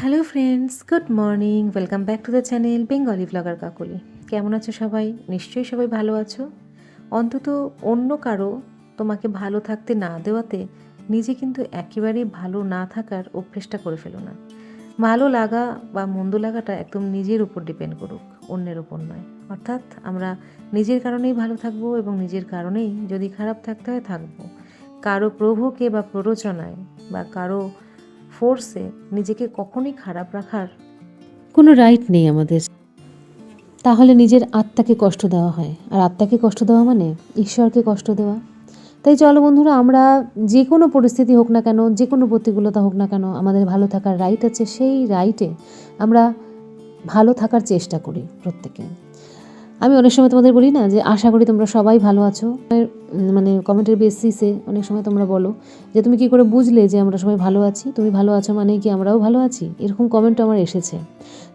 Hello friends good morning welcome back to the channel Bengali blogger Kakoli কেমন আছো সবাই? নিশ্চয়ই সবাই ভালো আছো। অন্তত অন্য কারও তোমাকে ভালো থাকতে না দেওয়াতে নিজে কিন্তু একেবারেই ভালো না থাকার অভ্যেসটা করে ফেলো না। ভালো লাগা বা মন্দ লাগাটা একদম নিজের উপর ডিপেন্ড করুক, অন্যের উপর নয়। অর্থাৎ আমরা নিজের কারণেই ভালো থাকব এবং নিজের কারণেই যদি খারাপ থাকতে হয়, থাকব। কারও প্রভোকে বা প্ররোচনায় বা কারও ফোর্সে নিজেকে কখনোই খারাপ রাখার কোনো রাইট নেই আমাদের। তাহলে নিজের আত্মাকে কষ্ট দেওয়া হয়। আর আত্মাকে কষ্ট দেওয়া মানে ঈশ্বরকে কষ্ট দেওয়া। তাই চলো বন্ধুরা, আমরা যে কোনো পরিস্থিতি হোক না কেন যে কোনো প্রতিকূলতা হোক না কেন, আমাদের ভালো থাকার রাইট আছে, সেই রাইটে আমরা ভালো থাকার চেষ্টা করি প্রত্যেকে। আমি অনেক সময় তোমাদের বলি না যে আশা করি তোমরা সবাই ভালো আছো। মানে কমেন্টের বেসিসে অনেক সময় তোমরা বলো যে তুমি কি করে বুঝলে যে আমরা সবাই ভালো আছি? তুমি ভালো আছো মানে কি আমরাও ভালো আছি? এরকম কমেন্ট আমার এসেছে।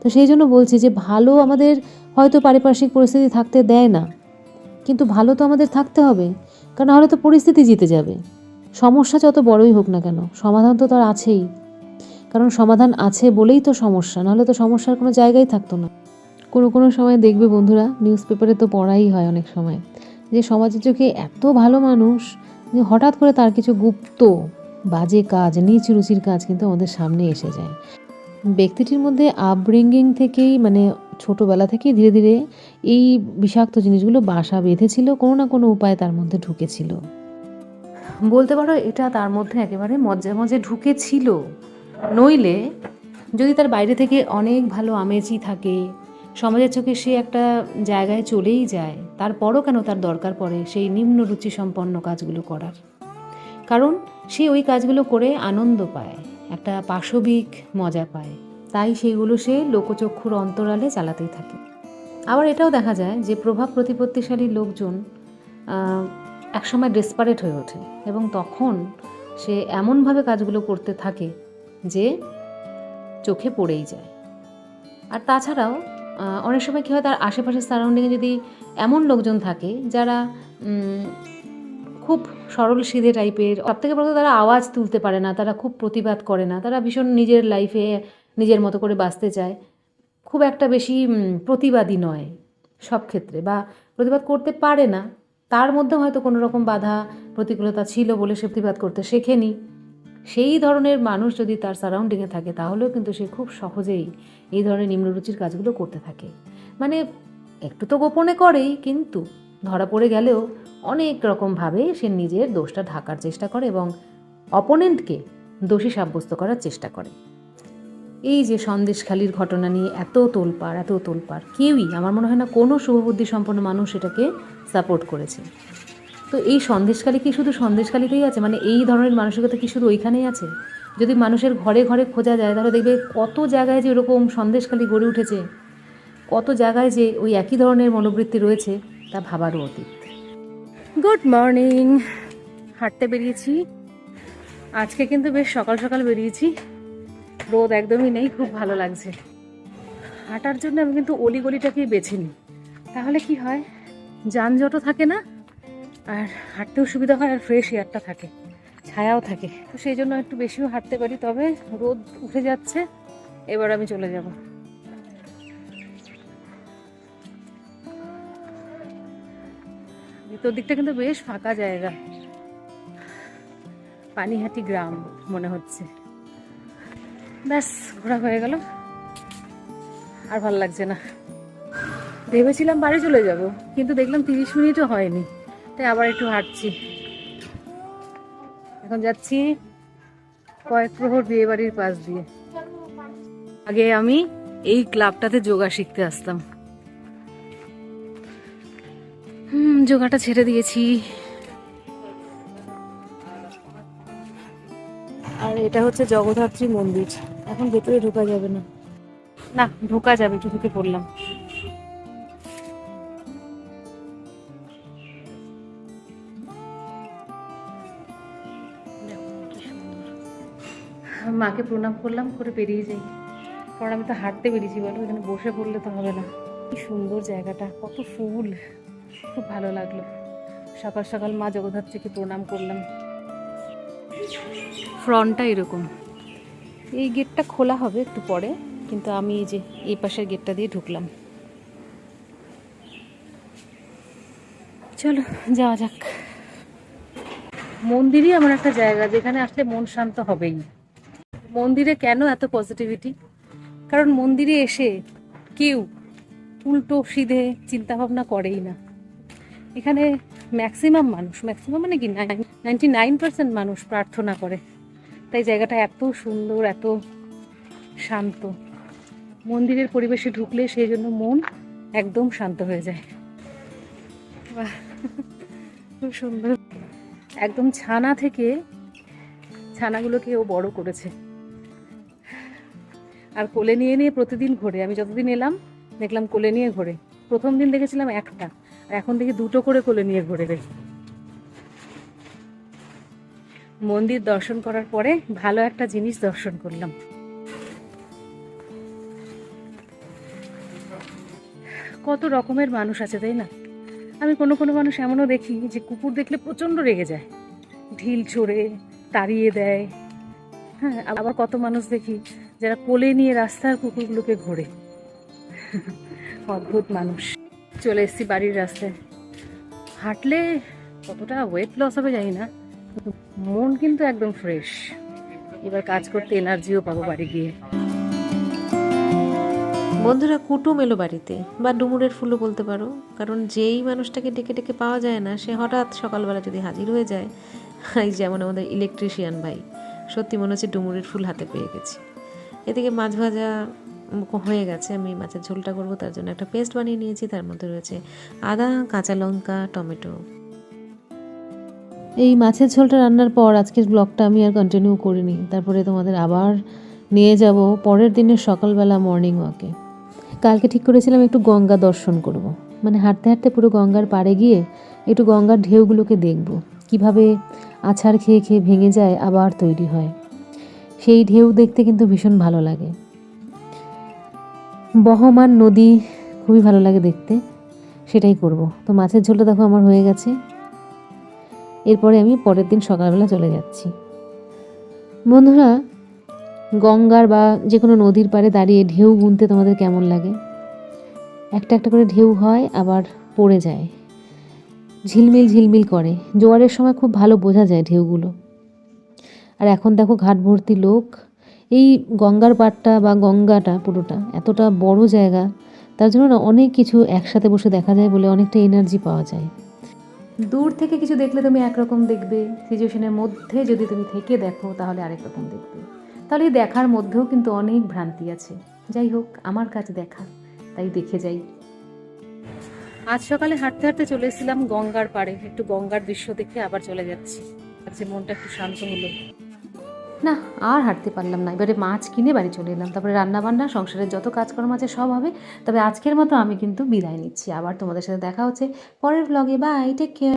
তো সেই জন্য বলছি যে ভালো আমাদের হয়তো পারিপার্শ্বিক পরিস্থিতি থাকতে দেয় না। কিন্তু ভালো তো আমাদের থাকতে হবে। কারণ নাহলে তো পরিস্থিতি জিতে যাবে। সমস্যা যত বড়ই হোক না কেন, সমাধান তো তার আছেই। কারণ সমাধান আছে বলেই তো সমস্যা, নাহলে তো সমস্যার কোনো জায়গাই থাকতো না। কোনো কোনো সময় দেখবে বন্ধুরা নিউজ পেপারে তো পড়াই হয় অনেক সময়, যে সমাজের চোখে এত ভালো মানুষ যে হঠাৎ করে তার কিছু গুপ্ত, বাজে কাজ নিচ রুচির কাজ কিন্তু আমাদের সামনে এসে যায়। ব্যক্তিটির মধ্যে আপব্রিঙ্গিং থেকেই মানে ছোটোবেলা থেকেই ধীরে ধীরে এই বিষাক্ত জিনিসগুলো বাসা বেঁধেছিল, কোনো না কোনো উপায়ে তার মধ্যে ঢুকেছিল। বলতে পারো এটা তার মধ্যে একেবারে মজ্জা মজে ঢুকেছিল। নইলে যদি তার বাইরে থেকে অনেক ভালো আমেজই থাকে সমাজের চোখে সে একটা জায়গায় চলেই যায়। তারপরও কেন তার দরকার পড়ে সেই নিম্ন রুচি সম্পন্ন কাজগুলো করার? কারণ সে ওই কাজগুলো করে আনন্দ পায়, একটা পাশবিক মজা পায়। তাই সেইগুলো সে লোকচক্ষুর অন্তরালে চালাতেই থাকে। আবার এটাও দেখা যায় যে প্রভাব প্রতিপত্তিশালী লোকজন একসময় ডেসপারেট হয়ে ওঠে এবং তখন সে এমনভাবে কাজগুলো করতে থাকে যে চোখে পড়েই যায়। আর তাছাড়াও অনেক সময় কী হয়, তার আশেপাশের সারাউন্ডিংয়ে যদি এমন লোকজন থাকে যারা খুব সরল সিধে টাইপের সব থেকে বড় তারা আওয়াজ তুলতে পারে না, তারা খুব প্রতিবাদ করে না, তারা ভীষণ নিজের লাইফে নিজের মতো করে বাঁচতে চায়। খুব একটা বেশি প্রতিবাদী নয় সব ক্ষেত্রে বা প্রতিবাদ করতে পারে না। তার মধ্যে হয়তো কোনো রকম বাধা প্রতিকূলতা ছিল বলে সে প্রতিবাদ করতে শেখেনি। সেই ধরনের মানুষ যদি তার সারাউন্ডিংয়ে থাকে, তাহলেও কিন্তু সে খুব সহজেই এই ধরনের নিম্নরুচির কাজগুলো করতে থাকে। মানে একটু তো গোপনে করেই, কিন্তু ধরা পড়ে গেলেও অনেক রকমভাবে সে নিজের দোষটা ঢাকার চেষ্টা করে এবং অপোনেন্টকে দোষী সাব্যস্ত করার চেষ্টা করে। এই যে সন্দেশখালির ঘটনা নিয়ে এত তোলপাড় এত তোলপাড়, কেউই, আমার মনে হয় না কোনো শুভবুদ্ধি সম্পন্ন মানুষ এটাকে সাপোর্ট করেছে। তো এই সন্দেশখালি কি শুধু সন্দেশখালিতেই আছে? মানে এই ধরনের মানসিকতা কি শুধু ওইখানেই আছে? যদি মানুষের ঘরে ঘরে খোঁজা যায়, তাহলে দেখবে কত জায়গায় যে এরকম সন্দেশখালি গড়ে উঠেছে, কত জায়গায় যে ওই একই ধরনের মনোবৃত্তি রয়েছে, তা ভাবারও অতীত। গুড মর্নিং হাঁটতে বেরিয়েছি। আজকে কিন্তু বেশ সকাল সকাল বেরিয়েছি। রোদ একদমই নেই, খুব ভালো লাগছে। হাঁটার জন্য আমি কিন্তু অলিগলিটাকেই বেছে নিই। তাহলে কি হয়? যানজটও থাকে না আর হাঁটতেও সুবিধা হয় আর ফ্রেশ এয়ারটা থাকে, ছায়াও থাকে। তো সেই জন্য একটু বেশিও হাঁটতে পারি, তবে রোদ উঠে যাচ্ছে, এবার আমি চলে যাব। ভিতর দিকটা কিন্তু বেশ ফাঁকা জায়গা। পানিহাটি গ্রাম মনে হচ্ছে। ব্যাস, ঘোরা হয়ে গেল। আর ভালো লাগছে না। ভেবেছিলাম বাড়ি চলে যাব, কিন্তু দেখলাম তিরিশ মিনিটও হয়নি। তাই আবার একটু হাঁটছি। এখন যাচ্ছি কয়েক প্রহর বিয়ে বাড়ির পাশ দিয়ে। আগে আমি এই ক্লাবটাতে যোগা শিখতে আসতাম। হুম যোগাটা ছেড়ে দিয়েছি। আর এটা হচ্ছে জগদ্ধাত্রী মন্দির। এখন ভেতরে ঢোকা যাবে না। না ঢোকা যাবে একটু ঢুকে পড়লাম। মাকে প্রণাম করলাম, করে বেরিয়ে যাই। কারণ আমি তো হাঁটতে বেরিয়েছি, বলো, এখানে বসে পড়লে তো হবে না। কি সুন্দর জায়গাটা, কত ফুল, খুব ভালো লাগল। সকাল সকাল মা জগদ্ধাত্রীকে প্রণাম করলাম। ফ্রন্টটা এরকম। এই গেটটা খোলা হবে একটু পরে, কিন্তু আমি এই যে এই পাশের গেটটা দিয়ে ঢুকলাম। চলো, যাওয়া যাক। মন্দিরই এমন একটা জায়গা, যেখানে আসলে মন শান্ত হবেই। মন্দিরে কেন এত পজিটিভিটি কারণ মন্দিরে এসে কেউ উল্টো সিধে চিন্তা ভাবনা করেই না। এখানে ম্যাক্সিমাম মানুষ ম্যাক্সিমাম মানে কি? নাইনটি নাইন পার্সেন্ট মানুষ প্রার্থনা করে। তাই জায়গাটা এত সুন্দর, এত শান্ত। মন্দিরের পরিবেশে ঢুকলে সেই জন্য মন একদম শান্ত হয়ে যায়। খুব সুন্দর। একদম ছানা থেকে ছানাগুলোকে ও বড় করেছে। আর কোলে নিয়ে নিয়ে প্রতিদিন ঘোরে। আমি যতদিন এলাম, দেখলাম কোলে নিয়ে ঘোরে। প্রথম দিন দেখেছিলাম একটা। আর এখন দেখি দুটো করে কোলে নিয়ে ঘোরে রে মন্দির দর্শন করার পরে ভালো একটা জিনিস দর্শন করলাম। কত রকমের মানুষ আছে, তাই না? আমি কোনো কোনো মানুষ এমনও দেখি যে কুকুর দেখলে প্রচণ্ড রেগে যায়। ঢিল ছোড়ে, তাড়িয়ে দেয়। হ্যাঁ আবার কত মানুষ দেখি যারা কোলে নিয়ে রাস্তার কুকুরগুলোকে ঘোরে। অদ্ভুত মানুষ। চলে এসেছি বাড়ির রাস্তায়। হাঁটলে কতটা ওয়েট লস হবে জানি না মন কিন্তু একদম ফ্রেশ এবার কাজ করতে এনার্জিও পাবো বাড়ি গিয়ে। বন্ধুরা, কুটুম এলো বাড়িতে, বা ডুমুরের ফুলও বলতে পারো। কারণ যেই মানুষটাকে ডেকে ডেকে পাওয়া যায় না, সে হঠাৎ সকালবেলা যদি হাজির হয়ে যায়, এই যেমন আমাদের ইলেকট্রিশিয়ান ভাই, সত্যি মনে হচ্ছে ডুমুরের ফুল হাতে পেয়ে গেছি। এদিকে মাছ ভাজা হয়ে গেছে, আমি মাছের ঝোলটা করব, তার জন্য একটা পেস্ট বানিয়ে নিয়েছি, তার মধ্যে রয়েছে আদা, কাঁচা লঙ্কা, টমেটো এই মাছের ঝোলটা রান্নার পর আজকের ব্লগটা আমি আর কন্টিনিউ করিনি, তারপরে তোমাদের আবার নিয়ে যাব পরের দিনের সকালবেলা মর্নিং ওয়াকে কালকে ঠিক করেছিলাম একটু গঙ্গা দর্শন করব। মানে হাঁটতে হাঁটতে পুরো গঙ্গার পাড়ে গিয়ে একটু গঙ্গার ঢেউগুলোকে দেখব, কীভাবে আছাড় খেয়ে খেয়ে ভেঙে যায় আবার তৈরি হয় সেই ঢেউ দেখতে কিন্তু ভীষণ ভালো লাগে। বহমান নদী খুবই ভালো লাগে দেখতে, সেটাই করব। তো মাছের ঝোলটা দেখো আমার হয়ে গেছে। এরপরে আমি পরের দিন সকালবেলা চলে যাচ্ছি। বন্ধুরা, গঙ্গার বা যে কোনো নদীর পাড়ে দাঁড়িয়ে ঢেউ গুনতে তোমাদের কেমন লাগে? একটা একটা করে ঢেউ হয়, আবার পড়ে যায়। ঝিলমিল ঝিলমিল করে। জোয়ারের সময় খুব ভালো বোঝা যায় ঢেউগুলো। আর এখন দেখো ঘাট ভর্তি লোক। এই গঙ্গার পাড়টা বা গঙ্গাটা পুরোটা এতটা বড় জায়গা তার জন্য না অনেক কিছু একসাথে বসে দেখা যায় বলে অনেকটা এনার্জি পাওয়া যায়। দূর থেকে কিছু দেখলে তুমি একরকম দেখবে সিচুয়েশনের মধ্যে যদি তুমি থেকে দেখো তাহলে আরেক রকম দেখবে। তাহলে এই দেখার মধ্যেও কিন্তু অনেক ভ্রান্তি আছে। যাই হোক আমার কাছে দেখা তাই দেখে যাই। আজ সকালে হাঁটতে হাঁটতে চলে এসেছিলাম গঙ্গার পাড়ে। একটু গঙ্গার দৃশ্য দেখে আবার চলে যাচ্ছি। আজকে মনটা একটু শান্ত হলো। না, আর হাঁটতে পারলাম না। এবারে মাছ কিনে বাড়ি চলে এলাম। তারপরে রান্নাবান্না, সংসারের যত কাজকর্ম আছে সব হবে। তবে আজকের মতো আমি কিন্তু বিদায় নিচ্ছি। আবার তোমাদের সাথে দেখা হচ্ছে পরের ব্লগে বাই টেক কেয়ার